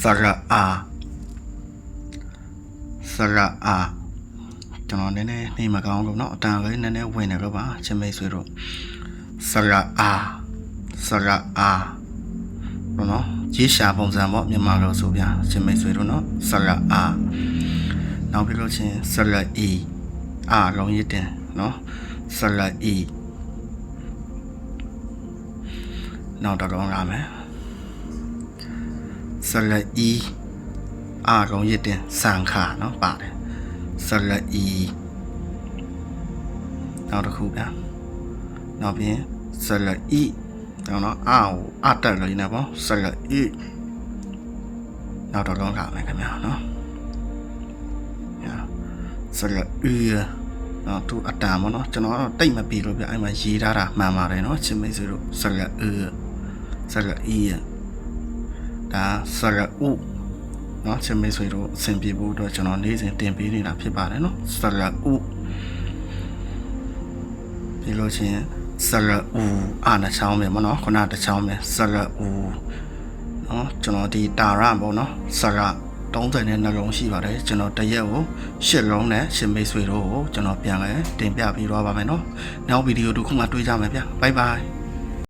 စရအာစရအာကျွန်တော်နည်းနည်းနေမကောင်းလို့เนาะအတန်လေးနည်းနည်းဝင်နေတော့ပါချင်းမိတ်ဆွေတို့စရအာစရအာဘောနော်ရေးရှာပုံစံပေါ့မြန်မာလိုဆိုဗျာချင်းမိတ်ဆွေတို့เนาะစရအာနောက်ပြီးလို့ချင်းစရအီအာလုံးရစ်တင်เนาะစရအီနောက်တော့တော့လာမယ် စလအီအာကုံရစ်တင်စံခါเนาะပါတယ်စလအီနောက်တစ်ခုဗျာနောက်ပြီးစလအီတော့เนาะအာကိုအတက်လို့နေပေါ့စလအီနောက်တော့လုံးလာမယ်ခင်ဗျာเนาะညာစလအီနော်သူအတားမနော်ကျွန်တော်ကတော့တိတ်မပြီးလို့ဗျအဲ့မှာရေးထားတာမှန်ပါတယ်နော်ချင်းမိတ်ဆွေတို့စလအီစလအီ ဒါစရဥเนาะချင်းမေးဆွေတို့အဆင်ပြေဖို့အတွက်ကျွန်တော်နေ့စဉ်တင်ပေးနေတာဖြစ်ပါတယ်เนาะစရဥဒီလိုချင်းစရဥအာနှချောင်းပဲမနော်ခုနတစ်ချောင်းပဲစရဥเนาะကျွန်တော်ဒီတာရပေါ့เนาะစရ30နဲ့နှလုံးရှိပါတယ်ကျွန်တော်တရက်ကို10လုံးနဲ့ရှင်မေးဆွေတို့ကိုကျွန်တော်ပြန်လဲတင်ပြပြီးတော့ပါမယ်เนาะနောက်ဗီဒီယိုတစ်ခုမှတွေ့ကြမယ်ဗျ bye bye